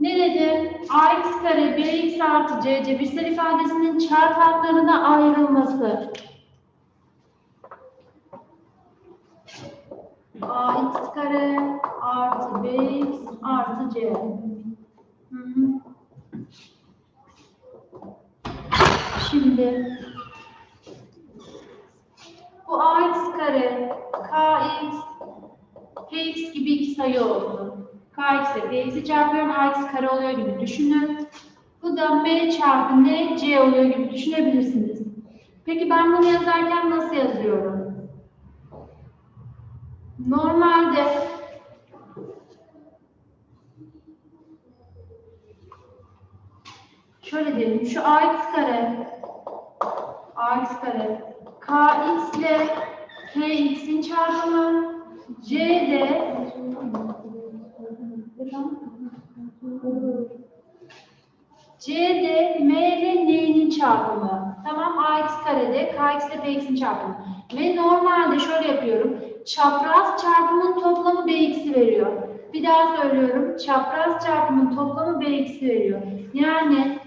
Ne dedi? ax kare bx artı c cebirsel ifadesinin çarpanlarına ayrılması. ax kare artı bx artı c. Şimdi bu ax kare kx kx gibi iki sayı olsun. Kx ile px'i çarpıyorum ax kare oluyor gibi düşünün. Bu da m çarpı n c oluyor gibi düşünebilirsiniz. Peki ben bunu yazarken nasıl yazıyorum? Normalde şöyle diyelim şu ax kare ax kare kx ile kx'in çarpımı c de c de m ile n'nin çarpımı. Tamam ax karede kx ile px'in çarpımı. Ve normalde şöyle yapıyorum. Çapraz çarpımın toplamı bx'i veriyor. Bir daha söylüyorum. Çapraz çarpımın toplamı bx'i veriyor. Yani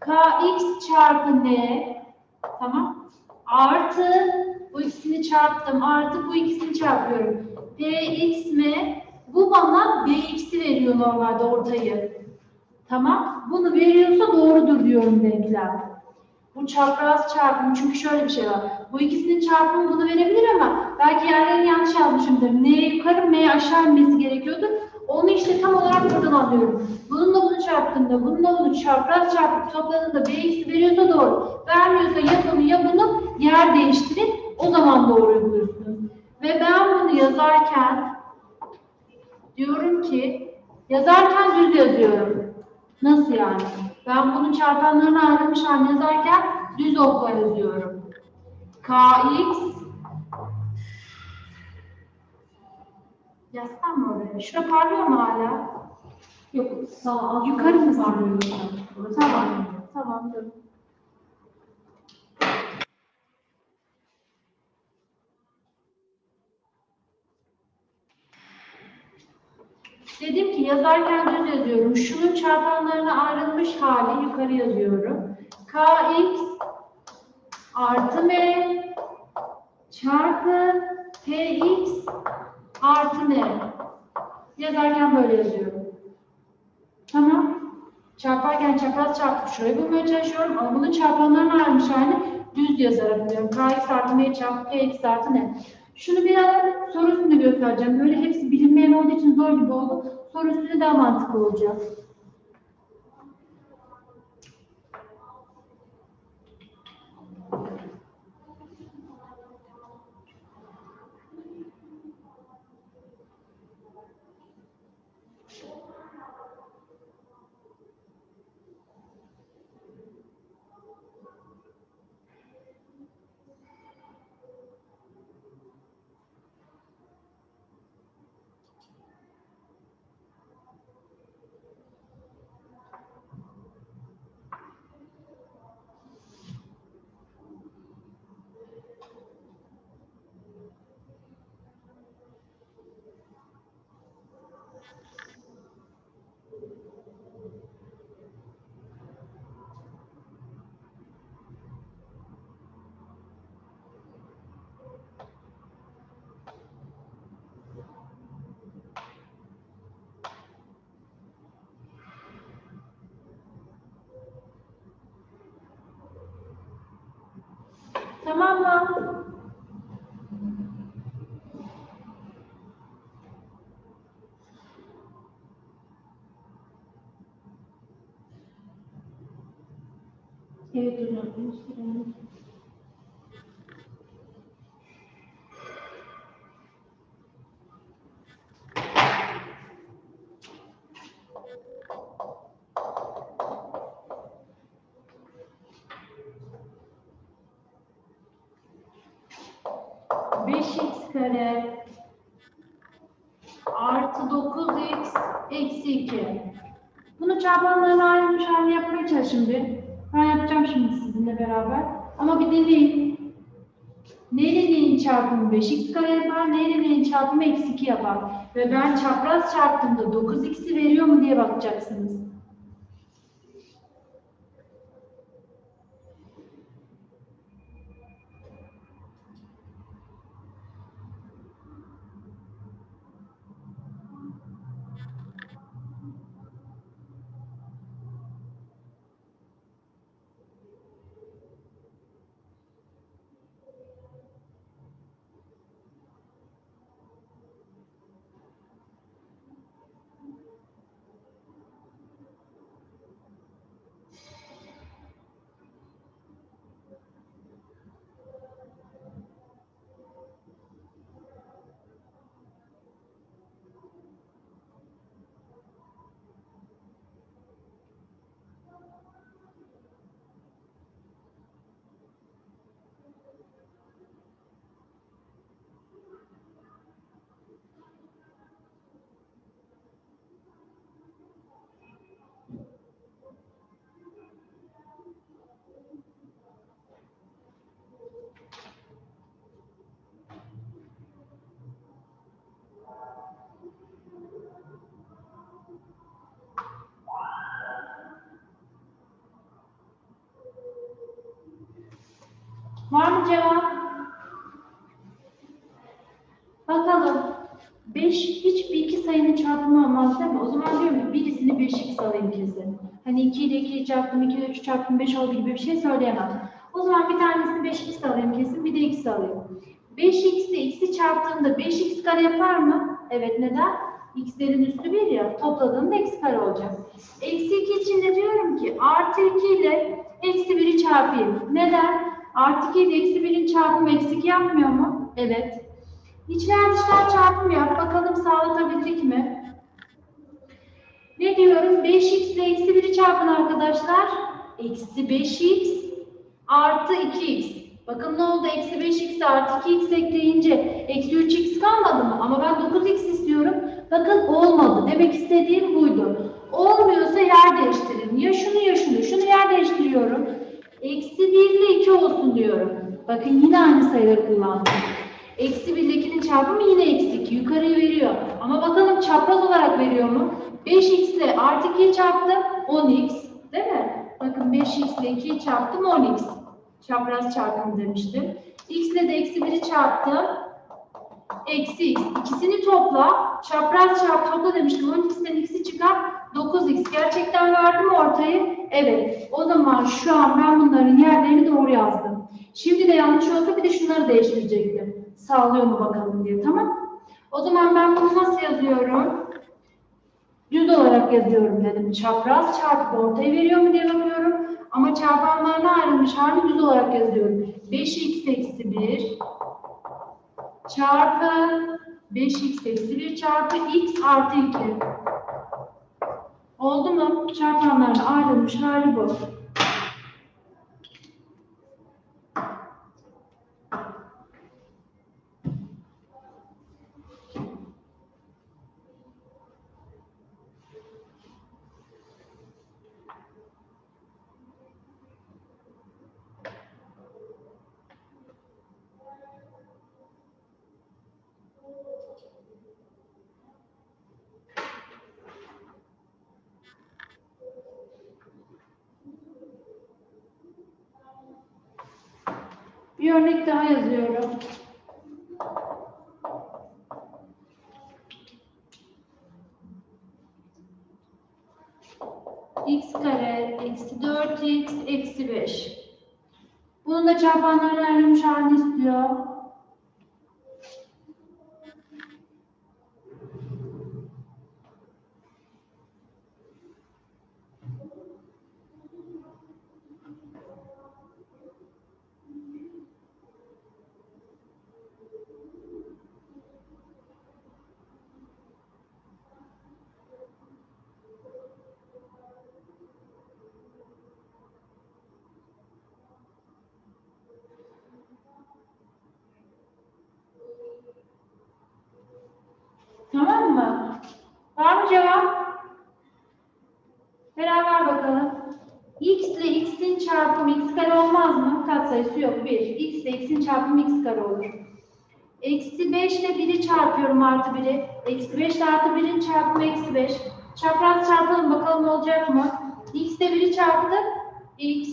kx çarpı n tamam artı bu ikisini çarptım artı bu ikisini çarpıyorum. px mi? Bu bana bx'i veriyor normalde ortayı. Tamam. Bunu veriyorsa doğrudur diyorum denklem. Bu çapraz çarpım çünkü şöyle bir şey var. Bu ikisinin çarpımı bunu verebilir ama belki yerlerini yanlış yazmışımdır. N yukarı M aşağı inmesi gerekiyordu. Onu işte tam olarak buradan alıyorum. Bununla bunu çarptığında, bununla bunu çapraz çarpıp topladığında Bx'i veriyorsa doğru. Vermiyorsa ya bunu ya bunu yer değiştirin. O zaman doğruyu bulursunuz. Ve ben bunu yazarken diyorum ki yazarken düz yazıyorum. Nasıl yani? Ben bunun çarpanlarını ayrılmış halini yazarken düz okla yazıyorum. Kx Yazsam mı oraya? Şura parlıyor mu hala? Yok sağ Yukarı mı? Burası Tamam. parlıyor. Tamam dur. Dedim ki yazarken düz yazıyorum. Şunun çarpanlarına ayrılmış hali yukarı yazıyorum. Kx artı m çarpı px artı n. Yazarken böyle yazıyorum. Tamam. Çarparken çapraz çarpıp şurayı bulmaya çalışıyorum ama bunun çarpanlarına ayrılmış halini düz yazarak buluyorum. Kx artı m çarpı px artı n. Şunu biraz soru üstünde göstereceğim. Böyle hepsi bilinmeyen olduğu için zor gibi oldu. Soru üstünde daha mantıklı olacak. Tamam mı? Evet hocam. gösterelim. Beş x kare artı 9x eksi 2. Bunu çarpanlarına ayrılmış halini yapmaya çalışın bir. Ben yapacağım şimdi sizinle beraber. Ama bir deneyin. Neyle neyin çarpımı 5x kare yapar, neyle neyin çarpımı eksi 2 yapar. Ve ben çapraz çarptığımda 9x'i veriyor mu diye bakacaksınız. Var mı cevap? Bakalım. 5 hiçbir iki sayının çarpımı olmaz değil mi? O zaman diyorum ki birisini 5x alayım kesin. Hani 2 ile 2'yi çarptım, 2 ile 3 çarptım 5 oldu gibi bir şey söyleyemem. O zaman bir tanesini 5x alayım kesin, bir de x alayım. 5x ile x'i çarptığımda 5x kare yapar mı? Evet neden? x'lerin üstü 1 ya. Topladığımda x kare olacak. Eksi 2 için de diyorum ki artı 2 ile eksi 1'i çarpayım. Neden? Artı 2 ile eksi 1'in çarpımı eksi 2 yapmıyor mu? Evet. İçler dışlar çarpımı yap. Bakalım sağlatabildik mi? Ne diyorum? 5x ile eksi 1'i çarpın arkadaşlar. Eksi 5x artı 2x. Bakın ne oldu? Eksi 5x artı 2x ekleyince eksi 3x kalmadı mı? Ama ben 9x istiyorum. Bakın olmadı. Demek istediğim buydu. Olmuyorsa yer değiştirin. Ya şunu ya şunu. Şunu yer değiştiriyorum. Eksi 1 ile 2 olsun diyorum. Bakın yine aynı sayıları kullandım. Eksi 1 ile 2'nin çarpımı yine eksi 2. Yukarıyı veriyor. Ama bakalım çapraz olarak veriyor mu? 5x ile artı 2'yi çarptım. 10x. Değil mi? Bakın 5x ile 2'yi çarptım. 10x. Çapraz çarpım demiştim. x ile de eksi 1'i çarptım. Eksi x. İkisini topla. Çapraz çarp topla demiştim. 12'den x'i çıkar. 9x. Gerçekten verdim ortayı? Evet. O zaman şu an ben bunların yerlerini doğru yazdım. Şimdi de yanlış olsa bir de şunları değiştirecektim. Sağlıyor mu bakalım diye. Tamam. O zaman ben bunu nasıl yazıyorum? Düz olarak yazıyorum dedim. Çapraz çarpıp ortaya veriyor mu diye bakıyorum. Ama çarpanlarına ayrılmış hali düz olarak yazıyorum. 5x eksi 1 çarpı 5x eksi 1 çarpı x artı 2. Oldu mu? Çarpanlarına ayrılmış hali bu. Bir örnek daha yazıyorum. x kare eksi 4x eksi 5. Bunun da çarpanlarına ayrılmış halini istiyor. Tamam mı? Var mı cevap? Beraber bakalım. x ile x'in çarpımı x kare olmaz mı? Katsayısı yok. 1. x ile x'in çarpımı x kare olur. Eksi 5 ile 1'i çarpıyorum artı 1'i. Eksi 5 ile artı 1'in çarpımı eksi 5. Çapraz çarpalım bakalım olacak mı? X'te 1'i çarptık. X.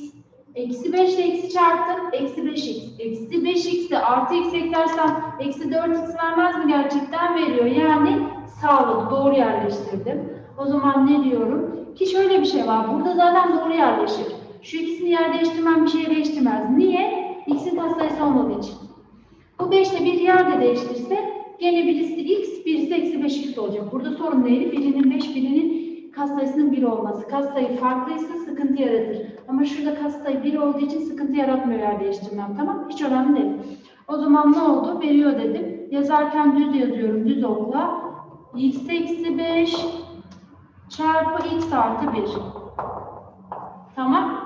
Eksi 5 ile eksi çarptım. Eksi 5x. Eksi 5x de artı x eklersem eksi 4x vermez mi? Gerçekten veriyor. Yani sağladı. Doğru yerleştirdim. O zaman ne diyorum? Ki şöyle bir şey var. Burada zaten doğru yerleşir. Şu ikisini yer değiştirmem bir şey değiştirmez. Niye? X'in katsayısı olmadığı için. Bu 5 ile bir yer de değiştirse gene birisi x, birisi eksi 5x olacak. Burada sorun neydi? Birinin 5, birinin katsayısının 1 olması. Katsayı farklıysa sıkıntı yaratır. Ama şurada katsayı 1 olduğu için sıkıntı yaratmıyor yer değiştirmem. Tamam Hiç önemli değil. O zaman ne oldu? Veriyor dedim. Yazarken düz yazıyorum. Düz okla. x eksi 5 çarpı x artı 1. Tamam.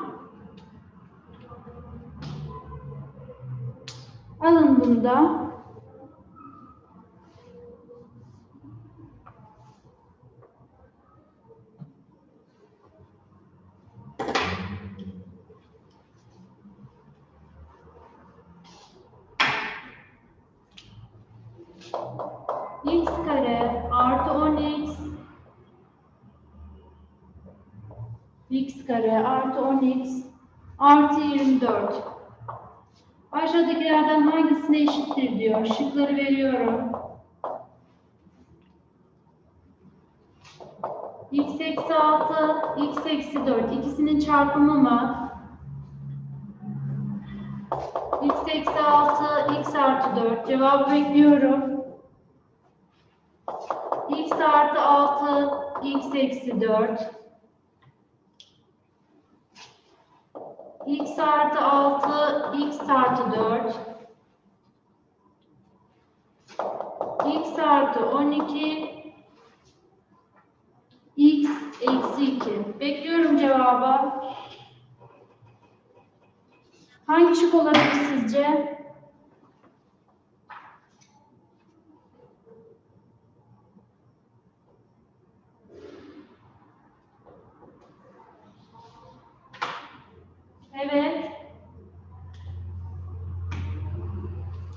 Alın bunu da. x kare artı 10x x kare artı 10x artı 24. Aşağıdakilerden hangisine eşittir diyor. Şıkları veriyorum. x eksi 6, x eksi 4. İkisinin çarpımı mı? x eksi 6, x artı 4. Cevabı bekliyorum. x artı 6, x eksi 4. x artı 6, x artı 4. x artı 12, x eksi 2. Bekliyorum cevabı. Hangi şık olabilir sizce? Evet.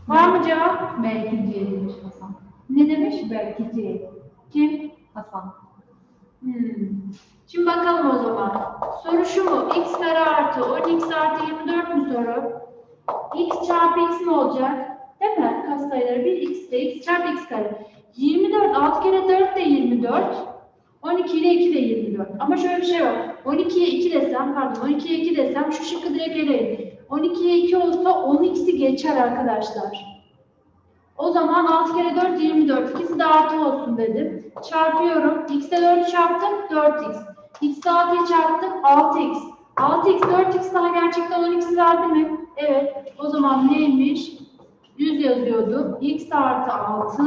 Var mı cevap? Belki C demiş Hasan. Ne C. Kim? Hasan. Hmm. Şimdi bakalım o zaman. Soru şu mu? x kare artı 10x artı 24 mu soru? x çarpı x mi olacak? Değil mi? Kas sayıları 1 x de x çarpı x kare. 24 6 kere 4 de 24. 12 ile 2 de 24. Ama şöyle bir şey var. 12'ye 2 desem, pardon 12'ye 2 desem şu şıkkı direkt eleyin. 12'ye 2 olsa 10x'i geçer arkadaşlar. O zaman 6 kere 4 24. İkisi de artı olsun dedim. Çarpıyorum. X'e 4 çarptım 4x. X'e 6'yı çarptım 6x. 6x 4x daha gerçekten 10x'i verdi mi? Evet. O zaman neymiş? Düz yazıyordum. X artı 6.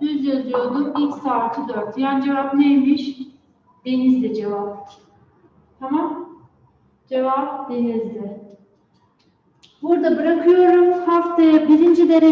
Düz yazıyordum. X artı 4. Yani cevap neymiş? Denizli cevap. Tamam. Cevap Denizli. Burada bırakıyorum. Haftaya birinci derece